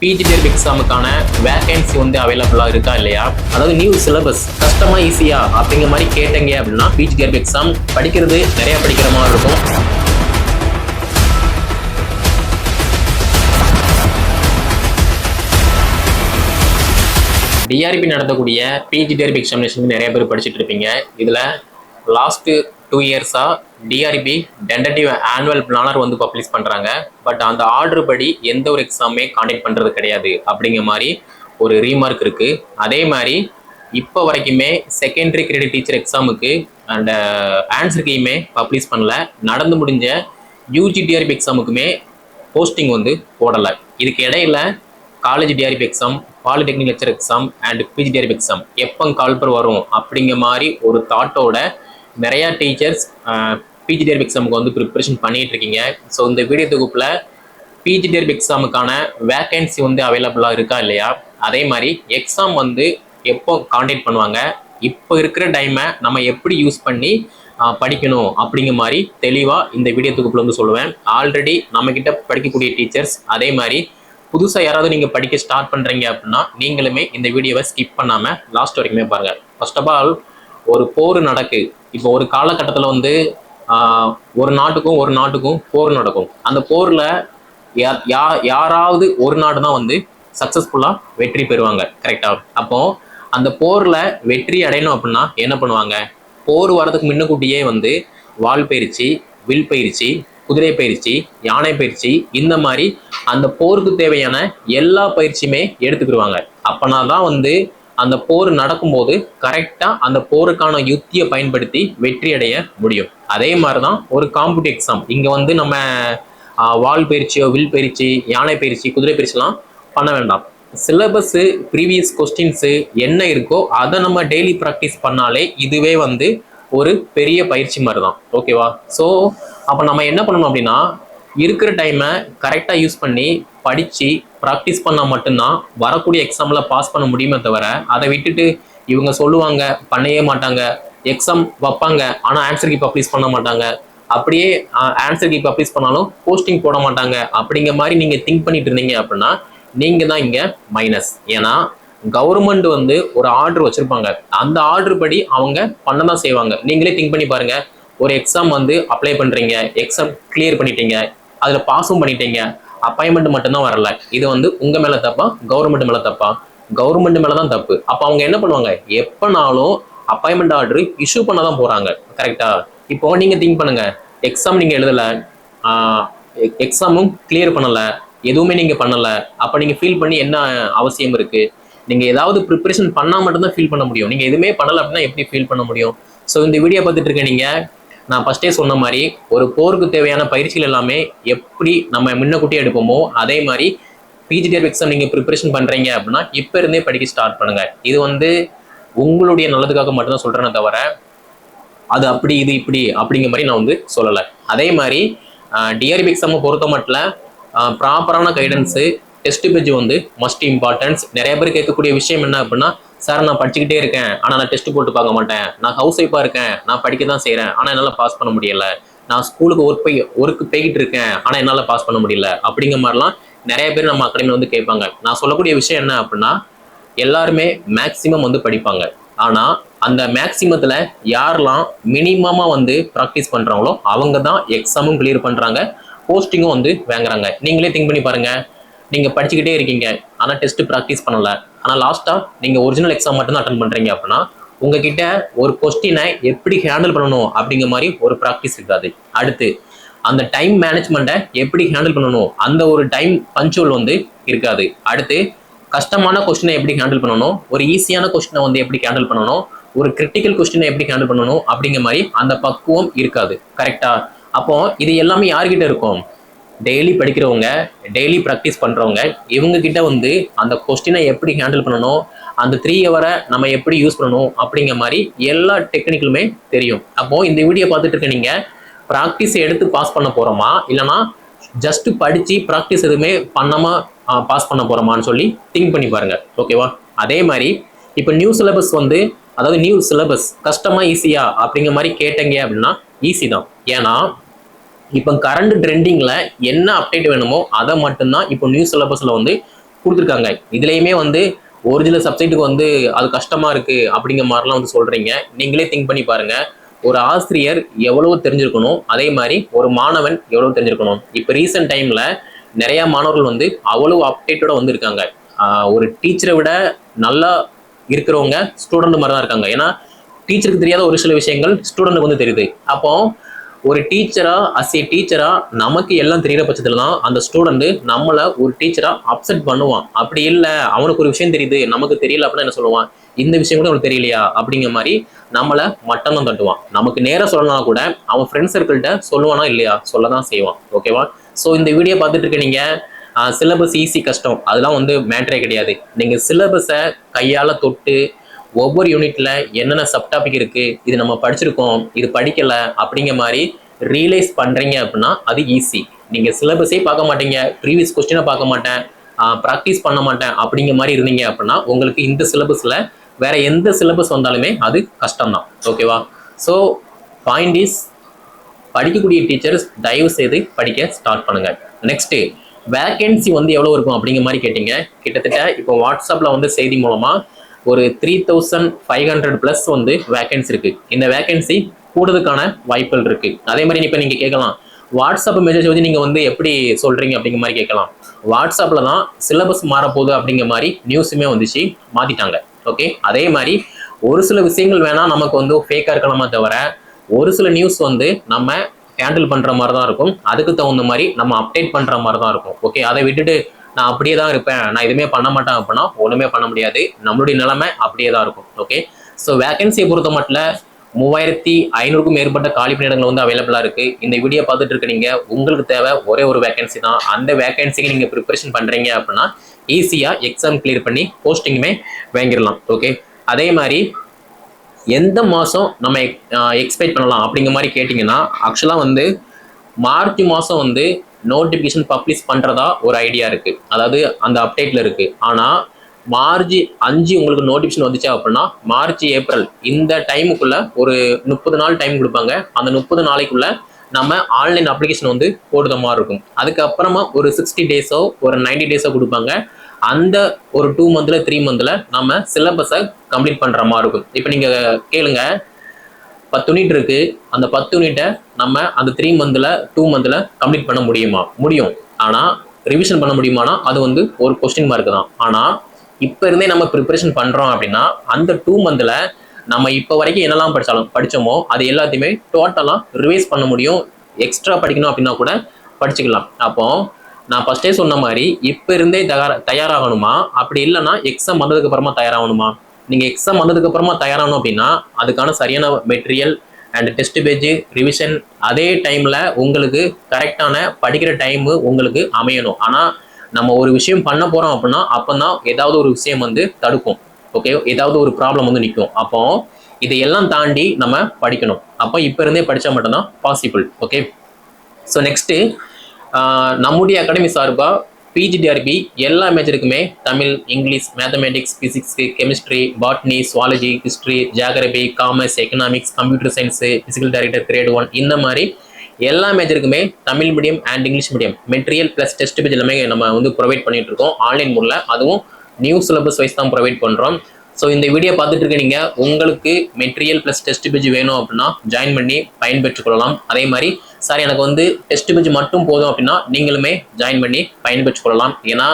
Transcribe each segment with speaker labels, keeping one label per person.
Speaker 1: PGTR எக்ஸாமுக்கான vacancy வந்து அவைலபிளாக இருக்கா இல்லையா? அதாவது நியூ சிலபஸ் கஷ்டமா ஈஸியா அப்படிங்கிற மாதிரி கேட்டீங்க அப்படின்னா பிஜிடிஆர் எக்ஸாம் படிக்கிறது நிறைய படிக்கிற மாதிரி இருக்கும். டிஆர்பி நடத்தக்கூடிய பிஜிடிஆர்பி எக்ஸாமினேஷன் நிறைய பேர் படிச்சுட்டு இருப்பீங்க. இதில் லாஸ்ட்டு டூ இயர்ஸாக டிஆர்பி டென்டேட்டிவ் ஆனுவல் பிளானர் வந்து பப்ளிஷ் பண்ணுறாங்க பட் அந்த ஆர்டர் படி எந்த ஒரு எக்ஸாமே காண்டக்ட் பண்ணுறது கிடையாது அப்படிங்கிற மாதிரி ஒரு ரீமார்க் இருக்குது அதே மாதிரி இப்போ வரைக்குமே செகண்டரி கிரெடிட் டீச்சர் எக்ஸாமுக்கு அந்த ஆன்சர் கீயுமே பப்ளிஷ் பண்ணல. நடந்து முடிஞ்ச யூஜி டிஆர்பி எக்ஸாமுக்குமே போஸ்டிங் வந்து போடலை. இதுக்கு இடையில college TRB exam polytechnic lecturer exam and PG TRB exam எப்போ கால்பர் வரும் அப்படிங்கிற மாதிரி ஒரு தாட்டோட நிறையா டீச்சர்ஸ் பிஜி தேர்வு எக்ஸாமுக்கு வந்து ப்ரிப்பரேஷன் பண்ணிகிட்டு இருக்கீங்க. ஸோ இந்த வீடியோ தொகுப்பில் பிஜி தேர்வு எக்ஸாமுக்கான வேக்கன்சி வந்து அவைலபிளாக இருக்கா இல்லையா? அதே மாதிரி எக்ஸாம் வந்து எப்போ காண்டாக்ட் பண்ணுவாங்க? இப்போ இருக்கிற டைமை நம்ம எப்படி யூஸ் பண்ணி படிக்கணும் அப்படிங்கிற மாதிரி தெளிவாக இந்த வீடியோ தொகுப்பில் வந்து சொல்லுவேன். ஆல்ரெடி நம்மக்கிட்ட படிக்கக்கூடிய டீச்சர்ஸ் அதே மாதிரி புதுசாக யாராவது நீங்கள் படிக்க ஸ்டார்ட் பண்ணுறீங்க அப்படின்னா நீங்களுமே இந்த வீடியோவை ஸ்கிப் பண்ணாமல் லாஸ்ட் வரைக்குமே பாருங்கள் ஃபர்ஸ்ட் ஆஃப் ஆல் ஒரு போர் நடக்கு. இப்போ ஒரு காலகட்டத்தில் வந்து ஒரு நாட்டுக்கும் ஒரு நாட்டுக்கும் போர் நடக்கும். அந்த போரில் யா- யா- யாராவது ஒரு நாடு தான் வந்து சக்ஸஸ்ஃபுல்லாக வெற்றி பெறுவாங்க. கரெக்டாக அப்போ அந்த போரில் வெற்றி அடையணும் அப்படின்னா என்ன பண்ணுவாங்க? போர் வரதுக்கு முன்னக்கூட்டியே வந்து வால் பயிற்சி வில் பயிற்சி குதிரை பயிற்சி யானை பயிற்சி இந்த மாதிரி அந்த போருக்கு தேவையான எல்லா பயிற்சியுமே எடுத்துக்கிடுவாங்க. அப்போனா தான் வந்து அந்த போர் நடக்கும்போது கரெக்டாக அந்த போருக்கான யுத்தியை பயன்படுத்தி வெற்றி அடைய முடியும். அதே மாதிரி தான் ஒரு காம்படி எக்ஸாம் இங்கே வந்து நம்ம வால் பயிற்சியோ வில் பயிற்சி யானை பயிற்சி குதிரை பயிற்சிலாம் பண்ண வேண்டாம். சிலபஸ்ஸு ப்ரீவியஸ் கொஸ்டின்ஸு என்ன இருக்கோ அதை நம்ம டெய்லி ப்ராக்டிஸ் பண்ணாலே இதுவே வந்து ஒரு பெரிய பயிற்சி மாதிரி தான் ஓகேவா ஸோ அப்போ நம்ம என்ன பண்ணணும் அப்படின்னா இருக்கிற டைமை கரெக்டாக யூஸ் பண்ணி படித்து ப்ராக்டிஸ் பண்ணால் மட்டும்தான் வரக்கூடிய எக்ஸாமில் பாஸ் பண்ண முடியுமே தவிர அதை விட்டுட்டு இவங்க சொல்லுவாங்க பண்ணவே மாட்டாங்க எக்ஸாம் வைப்பாங்க ஆனால் ஆன்சர் கீப் பப்ளிஷ் பண்ண மாட்டாங்க. அப்படியே ஆன்சர் கீப் பப்ளிஷ் பண்ணாலும் போஸ்டிங் போட மாட்டாங்க. அப்படிங்கிற மாதிரி நீங்கள் திங்க் பண்ணிட்டு இருந்தீங்க அப்படின்னா நீங்கள் தான் இங்கே மைனஸ் ஏன்னா கவர்மெண்ட் வந்து ஒரு ஆர்டர் வச்சுருப்பாங்க. அந்த ஆர்டர் படி அவங்க பண்ண தான் செய்வாங்க. நீங்களே திங்க் பண்ணி பாருங்கள் ஒரு எக்ஸாம் வந்து அப்ளை பண்ணுறீங்க எக்ஸாம் கிளியர் பண்ணிட்டீங்க அதில் பாஸும் பண்ணிட்டீங்க. அப்பாயின்மெண்ட் மட்டும்தான் வரல. இது வந்து உங்கள் மேலே தப்பா கவர்மெண்ட் மேலே தப்பா? கவர்மெண்ட் மேலே தான் தப்பு. அப்போ அவங்க என்ன பண்ணுவாங்க? எப்போனாலும் அப்பாயின்மெண்ட் ஆர்டர் இஷ்யூ பண்ண தான் போகிறாங்க கரெக்டா இப்போ நீங்கள் திங்க் பண்ணுங்க. எக்ஸாம் நீங்கள் எழுதலை. எக்ஸாமும் கிளியர் பண்ணலை. எதுவுமே நீங்கள் பண்ணலை. அப்போ நீங்கள் ஃபீல் பண்ணி என்ன அவசியம் இருக்குது நீங்கள் ஏதாவது ப்ரிப்பரேஷன் பண்ணால் மட்டும்தான் ஃபீல் பண்ண முடியும். நீங்கள் எதுவுமே பண்ணலை அப்படின்னா எப்படி ஃபீல் பண்ண முடியும்? ஸோ இந்த வீடியோ பார்த்துட்டு இருக்க நீங்கள் நான் ஃபஸ்ட்டே சொன்ன மாதிரி ஒரு போருக்கு தேவையான பயிற்சிகள் எல்லாமே எப்படி நம்ம முன்னக்கூட்டியே எடுப்போமோ அதே மாதிரி பிஜிடிஆர் எக்ஸாம் நீங்கள் ப்ரிப்பரேஷன் பண்ணுறீங்க அப்படின்னா இப்போ இருந்தே படிக்க ஸ்டார்ட் பண்ணுங்கள் இது வந்து உங்களுடைய நல்லதுக்காக மட்டும்தான் சொல்கிறேனே தவிர அது அப்படி இது இப்படி அப்படிங்கிற மாதிரி நான் வந்து சொல்லலை. அதே மாதிரி டிஆர்பி எக்ஸாமை பொறுத்த மட்டும் ப்ராப்பரான கைடன்ஸு டெஸ்ட் பேஜ் வந்து மஸ்ட் இம்பார்ட்டன்ஸ் நிறைய பேர் கேட்கக்கூடிய விஷயம் என்ன அப்படின்னா சார் நான் படிச்சுக்கிட்டே இருக்கேன். ஆனால் நான் டெஸ்ட் போட்டு பார்க்க மாட்டேன். நான் ஹவுஸ் ஒய்ஃபாக இருக்கேன். நான் படிக்க தான் செய்கிறேன் ஆனால் என்னால் பாஸ் பண்ண முடியல. நான் ஸ்கூலுக்கு ஒர்க் போய் ஒர்க்கு போய்கிட்டு இருக்கேன். ஆனால் என்னால் பாஸ் பண்ண முடியல. அப்படிங்கிற மாதிரிலாம் நிறைய பேர் நம்ம அகாடமியில் வந்து கேட்பாங்க. நான் சொல்லக்கூடிய விஷயம் என்ன அப்படின்னா எல்லாருமே மேக்ஸிமம் வந்து படிப்பாங்க. ஆனால் அந்த மேக்ஸிமத்தில் யாரெல்லாம் மினிமமாக வந்து ப்ராக்டிஸ் பண்ணுறாங்களோ அவங்க தான் எக்ஸாமும் கிளியர் பண்ணுறாங்க போஸ்டிங்கும் வந்து வாங்குறாங்க. நீங்களே திங்க் பண்ணி பாருங்கள் நீங்கள் படிச்சுக்கிட்டே இருக்கீங்க. ஆனால் டெஸ்ட் ப்ராக்டிஸ் பண்ணலை. ஆனால் லாஸ்ட்டாக நீங்கள் ஒரிஜினல் எக்ஸாம் மட்டும் தான் அட்டன் பண்ணுறீங்க அப்படின்னா உங்ககிட்ட ஒரு கொஸ்டினை எப்படி ஹேண்டில் பண்ணணும் அப்படிங்கிற மாதிரி ஒரு ப்ராக்டிஸ் இருக்காது. அடுத்து அந்த டைம் மேனேஜ்மெண்ட்டை எப்படி ஹேண்டில் பண்ணணும்? அந்த ஒரு டைம் பஞ்சுவல் வந்து இருக்காது. அடுத்து கஷ்டமான கொஸ்டினை எப்படி ஹேண்டில் பண்ணணும்? ஒரு ஈஸியான கொஸ்டினை வந்து எப்படி ஹேண்டில் பண்ணணும்? ஒரு கிரிட்டிக்கல் கொஸ்டினை எப்படி ஹேண்டில் பண்ணணும்? அப்படிங்கிற மாதிரி அந்த பக்குவம் இருக்காது. கரெக்டா அப்போ இது எல்லாமே யார்கிட்ட இருக்கும்? டெய்லி படிக்கிறவங்க டெய்லி ப்ராக்டிஸ் பண்ணுறவங்க இவங்கக்கிட்ட வந்து அந்த கொஸ்டினை எப்படி ஹேண்டில் பண்ணணும் அந்த த்ரீ ஹவரை நம்ம எப்படி யூஸ் பண்ணணும் அப்படிங்கிற மாதிரி எல்லா டெக்னிக்கலுமே தெரியும். அப்போது இந்த வீடியோ பார்த்துட்டு இருக்க நீங்கள் ப்ராக்டிஸ் எடுத்து பாஸ் பண்ண போகிறோமா இல்லைனா ஜஸ்ட்டு படித்து ப்ராக்டிஸ் எதுவுமே பண்ணாமல் பாஸ் பண்ண போகிறோமான்னு சொல்லி திங்க் பண்ணி பாருங்கள் ஓகேவா அதே மாதிரி இப்போ நியூ சிலபஸ் வந்து அதாவது நியூ சிலபஸ் கஷ்டமாக ஈஸியா அப்படிங்கிற மாதிரி கேட்டீங்க அப்படின்னா ஈஸி தான். ஏன்னா இப்போ கரண்ட் ட்ரெண்டிங்கில் என்ன அப்டேட் வேணுமோ அதை மட்டும்தான் இப்போ நியூ சிலபஸில் வந்து கொடுத்துருக்காங்க. இதுலேயுமே வந்து ஒரிஜினல் சப்ஜெக்ட்டுக்கு வந்து அது கஷ்டமாக இருக்குது அப்படிங்கிற மாதிரிலாம் வந்து சொல்கிறீங்க நீங்களே திங்க் பண்ணி பாருங்கள் ஒரு ஆசிரியர் எவ்வளோ தெரிஞ்சிருக்கணும்? அதே மாதிரி ஒரு மாணவன் எவ்வளோ தெரிஞ்சிருக்கணும்? இப்போ ரீசெண்ட் டைமில் நிறையா மாணவர்கள் வந்து அவ்வளோ அப்டேட்டோட வந்து இருக்காங்க ஒரு டீச்சரை விட நல்லா இருக்கிறவங்க ஸ்டூடெண்ட் மாதிரி தான் இருக்காங்க. ஏன்னா டீச்சருக்கு தெரியாத ஒரு சில விஷயங்கள் ஸ்டூடெண்ட்டுக்கு வந்து தெரியுது. அப்போது ஒரு டீச்சரா அஸ் ஏ டீச்சரா நமக்கு எல்லாம் தெரியிற பட்சத்துல தான் அந்த ஸ்டூடெண்ட் நம்மள ஒரு டீச்சரா அப்செட் பண்ணுவான். அப்படி இல்லை அவனுக்கு ஒரு விஷயம் தெரியுது நமக்கு தெரியல அப்படின்னா என்ன சொல்லுவான்? இந்த விஷயம் கூட அவனுக்கு தெரியலையா? அப்படிங்கிற மாதிரி நம்மள மட்டம் தான் தட்டுவான். நமக்கு நேராக சொல்லலாம் கூட அவன் ஃப்ரெண்ட்ஸ் சர்க்கிள்கிட்ட சொல்லுவானா இல்லையா? சொல்ல தான் செய்வான் ஓகேவா ஸோ இந்த வீடியோ பார்த்துட்டு இருக்க நீங்க சிலபஸ் ஈஸி கஷ்டம். அதெல்லாம் வந்து மேட்டரே கிடையாது. நீங்க சிலபஸை கையால தொட்டு ஒவ்வொரு யூனிட்ல என்னென்ன சப் டாபிக் இருக்கு இது நம்ம படிச்சிருக்கோம் இது படிக்கல அப்படிங்கிற மாதிரி ரியலைஸ் பண்றீங்க அப்படின்னா அது ஈஸி நீங்க சிலபஸே பார்க்க மாட்டீங்க ப்ரீவியஸ் கொஸ்டினை பார்க்க மாட்டேன் ப்ராக்டிஸ் பண்ண மாட்டேன் அப்படிங்கிற மாதிரி இருந்தீங்க அப்படின்னா உங்களுக்கு இந்த சிலபஸ்ல வேற எந்த சிலபஸ் வந்தாலுமே அது கஷ்டம்தான். ஓகேவா ஸோ பாயிண்ட் இஸ் படிக்கக்கூடிய டீச்சர்ஸ் தயவு செய்து படிக்க ஸ்டார்ட் பண்ணுங்க. நெக்ஸ்ட்டு வேகன்சி வந்து எவ்வளோ இருக்கும் அப்படிங்கிற மாதிரி கேட்டீங்க. கிட்டத்தட்ட இப்போ வாட்ஸ்அப்பில் வந்து செய்தி மூலமாக ஒரு three thousand five hundred plus வந்து வேகன்சி இருக்கு. இந்த வேகன்சி கூடுறதுக்கான வாய்ப்புகள் இருக்கு. அதே மாதிரி இப்போ நீங்கள் கேட்கலாம் வாட்ஸ்அப் மெசேஜ் வந்து நீங்கள் வந்து எப்படி சொல்கிறீங்க அப்படிங்கிற மாதிரி கேட்கலாம். வாட்ஸ்அப்பில் தான் சிலபஸ் மாறப்போகுது அப்படிங்கிற மாதிரி நியூஸுமே வந்துச்சு மாற்றிட்டாங்க ஓகே அதே மாதிரி ஒரு சில விஷயங்கள் வேணால் நமக்கு வந்து ஃபேக்காக இருக்கலாமா தவிர ஒரு சில நியூஸ் வந்து நம்ம ஹேண்டில் பண்ணுற மாதிரி தான் இருக்கும். அதுக்கு தகுந்த மாதிரி நம்ம அப்டேட் பண்ணுற மாதிரி தான் இருக்கும். ஓகே அதை விட்டுட்டு நான் அப்படியே தான் இருப்பேன். நான் எதுவுமே பண்ண மாட்டேன் அப்படின்னா ஒன்றுமே பண்ண முடியாது. நம்மளுடைய நிலைமை அப்படியே தான் இருக்கும். ஓகே ஸோ வேகன்சியை பொறுத்த மட்டும் மூவாயிரத்தி ஐநூறுக்கும் மேற்பட்ட காலி பணியிடங்கள் வந்து அவைலபிளாக இருக்குது இந்த வீடியோ பார்த்துட்டு இருக்க நீங்கள் உங்களுக்கு தேவை ஒரே ஒரு வேகன்சி தான். அந்த வேகன்சிக்கு நீங்கள் ப்ரிப்பரேஷன் பண்ணுறீங்க அப்படின்னா ஈஸியாக எக்ஸாம் கிளியர் பண்ணி போஸ்டிங்குமே வாங்கிடலாம். ஓகே அதே மாதிரி எந்த மாதம் நம்ம எக்ஸ்பெக்ட் பண்ணலாம் அப்படிங்கிற மாதிரி கேட்டிங்கன்னா ஆக்சுவலாக வந்து மார்ச் மாதம் வந்து நோட்டிஃபிகேஷன் பப்ளிஷ் பண்ணுறதா ஒரு ஐடியா இருக்குது அதாவது அந்த அப்டேட்டில் இருக்குது ஆனால் மார்ச் அஞ்சு உங்களுக்கு நோட்டிஃபிகேஷன் வந்துச்சு அப்படின்னா மார்ச் ஏப்ரல் இந்த டைமுக்குள்ளே ஒரு முப்பது நாள் டைம் கொடுப்பாங்க. அந்த முப்பது நாளைக்குள்ளே நம்ம ஆன்லைன் அப்ளிகேஷன் வந்து போடுற மாதிரி இருக்கும். அதுக்கப்புறமா ஒரு சிக்ஸ்டி டேஸோ ஒரு 90 டேஸோ கொடுப்பாங்க. அந்த ஒரு டூ மந்தில் த்ரீ மந்தில் நம்ம சிலபஸை கம்ப்ளீட் பண்ணுற மாதிரி இருக்கும். இப்போ நீங்கள் கேளுங்கள் பத்து யூனிட் இருக்கு. அந்த பத்து யூனிட்டை நம்ம அந்த த்ரீ மந்தில் டூ மந்தில் கம்ப்ளீட் பண்ண முடியுமா? முடியும். ஆனால் ரிவிஷன் பண்ண முடியுமானா அது வந்து ஒரு கொஸ்டின் மார்க் தான். ஆனால் இப்போ இருந்தே நம்ம ப்ரிப்பரேஷன் பண்ணுறோம் அப்படின்னா அந்த டூ மந்தில் நம்ம இப்போ வரைக்கும் என்னெல்லாம் படித்தாலும் படித்தோமோ அது எல்லாத்தையுமே டோட்டலாக ரிவைஸ் பண்ண முடியும். எக்ஸ்ட்ரா படிக்கணும் அப்படின்னா கூட படிச்சுக்கலாம். அப்போ நான் ஃபஸ்ட்டே சொன்ன மாதிரி இப்போ இருந்தே தயார் தயாராகணுமா? அப்படி இல்லைன்னா எக்ஸாம் வந்ததுக்கு அப்புறமா தயாராகணுமா? நீங்கள் எக்ஸாம் வந்ததுக்கு அப்புறமா தயாராகணும் அப்படின்னா அதுக்கான சரியான material and test page revision அதே டைமில் உங்களுக்கு கரெக்டான படிக்கிற டைமு உங்களுக்கு அமையணும். ஆனால் நம்ம ஒரு விஷயம் பண்ண போகிறோம் அப்படின்னா அப்பதான் ஏதாவது ஒரு விஷயம் வந்து தடுக்கும். ஓகே ஏதாவது ஒரு ப்ராப்ளம் வந்து நிற்கும் அப்போ இதையெல்லாம் தாண்டி நம்ம படிக்கணும். அப்போ இப்போ இருந்தே படித்தா மட்டும்தான் பாசிபிள் ஓகே ஸோ நெக்ஸ்ட்டு நம்முடைய அகாடமி சார்பாக பிஜிடிஆர்பி எல்லா மேஜருக்குமே Tamil English mathematics physics chemistry botany zoology history geography commerce economics computer science physical director grade one இந்த மாதிரி எல்லா மேஜருக்குமே Tamil medium and English medium material plus test page எல்லாமே நம்ம வந்து provide பண்ணிகிட்டு இருக்கோம். ஆன்லைன் மூலில் அதுவும் நியூ சிலபஸ் வைஸ் தான் ப்ரொவைட் பண்ணுறோம் ஸோ இந்த வீடியோ பார்த்துட்டு இருக்க நீங்கள் உங்களுக்கு மெட்டீரியல் ப்ளஸ் டெஸ்ட் பேஜ் வேணும் அப்படின்னா ஜாயின் பண்ணி பயன்பெற்றுக் கொள்ளலாம் அதே மாதிரி சார் எனக்கு வந்து டெஸ்ட் பேஜ் மட்டும் போதும் அப்படின்னா நீங்களுமே ஜாயின் பண்ணி பயன்பெற்றுக் கொள்ளலாம் ஏன்னா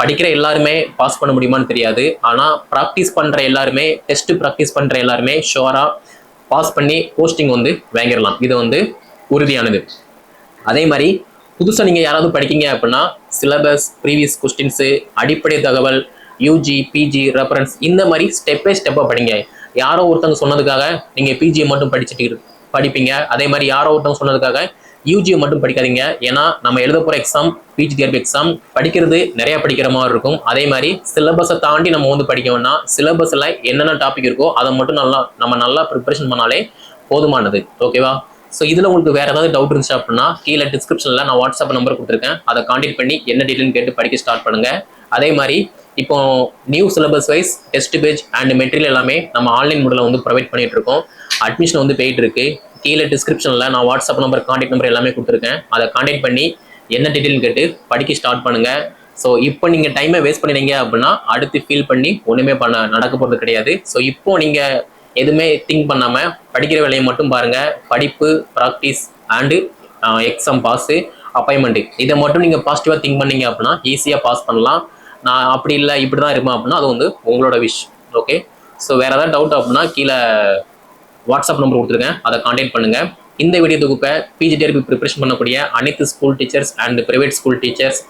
Speaker 1: படிக்கிற எல்லாருமே பாஸ் பண்ண முடியுமான்னு தெரியாது. ஆனால் ப்ராக்டிஸ் பண்ணுற எல்லாருமே டெஸ்ட் ப்ராக்டிஸ் பண்ணுற எல்லாருமே ஷோராக பாஸ் பண்ணி போஸ்டிங் வந்து வாங்கிடலாம். இது வந்து உறுதியானது. அதே மாதிரி புதுசாக நீங்கள் யாராவது படிக்கீங்க அப்படின்னா சிலபஸ் ப்ரீவியஸ் கொஸ்டின்ஸு அடிப்படை தகவல் யூஜி பிஜி ரெஃபரன்ஸ் இந்த மாதிரி ஸ்டெப் பை ஸ்டெப்பாக படிங்க. யாரோ ஒருத்தவங்க சொன்னதுக்காக நீங்கள் பிஜியை மட்டும் படிச்சுட்டு படிப்பீங்க. அதே மாதிரி யாரோ ஒருத்தவங்க சொன்னதுக்காக யூஜியை மட்டும் படிக்காதீங்க. ஏன்னா நம்ம எழுத போகிற எக்ஸாம் பிஜிடிஆர்பி எக்ஸாம் படிக்கிறது நிறையா படிக்கிற மாதிரி இருக்கும். அதே மாதிரி சிலபஸை தாண்டி நம்ம வந்து படிக்கணும்னா சிலபஸில் என்னென்ன டாபிக் இருக்கோ அதை மட்டும் நல்லா நம்ம நல்லா ப்ரிப்பரேஷன் பண்ணாலே போதுமானது. ஓகேவா ஸோ இதில் உங்களுக்கு வேறு ஏதாவது டவுட் இருந்துச்சு அப்படின்னா கீழே டிஸ்கிரிப்ஷனில் நான் வாட்ஸ்அப் நம்பர் கொடுத்துருக்கேன். அதை காண்டாக்ட் பண்ணி என்ன டீட்டெயில்னு கேட்டு படிக்க ஸ்டார்ட் பண்ணுங்கள் அதே மாதிரி இப்போ new syllabus wise test page and material எல்லாமே நம்ம ஆன்லைன் மூடில் வந்து ப்ரொவைட் பண்ணிட்டு இருக்கோம். அட்மிஷன் வந்து போயிட்டு இருக்கு. கீழே டிஸ்கிரிப்ஷனில் நான் வாட்ஸ்அப் நம்பர் காண்டாக்ட் நம்பர் எல்லாமே கொடுத்துருக்கேன். அதை காண்டாக்ட் பண்ணி என்ன டீட்டெயில் கேட்டு படிக்க ஸ்டார்ட் பண்ணுங்க. ஸோ இப்போ நீங்கள் டைமை வேஸ்ட் பண்ணினீங்க அப்படின்னா அடுத்து ஃபீல் பண்ணி ஒன்றுமே பண்ண நடக்க போகிறது கிடையாது. ஸோ இப்போ நீங்கள் எதுவுமே திங்க் பண்ணாமல் படிக்கிற வேலையை மட்டும் பாருங்கள் படிப்பு practice and exam pass appointment இதை மட்டும் நீங்கள் பாசிட்டிவாக திங்க் பண்ணீங்க அப்படின்னா ஈஸியாக பாஸ் பண்ணலாம். நான் அப்படி இல்லை இப்படி தான் இருப்பேன் அப்படின்னா அது வந்து உங்களோட விஷ் ஓகே ஸோ வேறு ஏதாவது டவுட் அப்படின்னா கீழே வாட்ஸ்அப் நம்பர் கொடுத்துருக்கேன். அதை காண்டாக்ட் பண்ணுங்கள் இந்த வீடியோ தொகுப்பை பிஜிடிஆர்பி ப்ரிப்பரேஷன் பண்ணக்கூடிய அனைத்து school teachers and private school teachers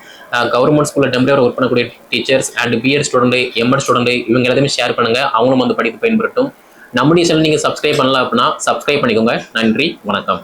Speaker 1: government ஸ்கூலில் டெம்பரரி ஒர்க் பண்ணக்கூடிய teachers and BEd student MEd student இவங்க எல்லாத்தையுமே ஷேர் பண்ணுங்கள் அவங்களும் வந்து படிப்பு பயன்படுத்தும். நம்முடைய சேனல் நீங்கள் சப்ஸ்கிரைப் பண்ணல அப்படின்னா சப்ஸ்கிரைப் பண்ணிக்கோங்க. நன்றி வணக்கம்.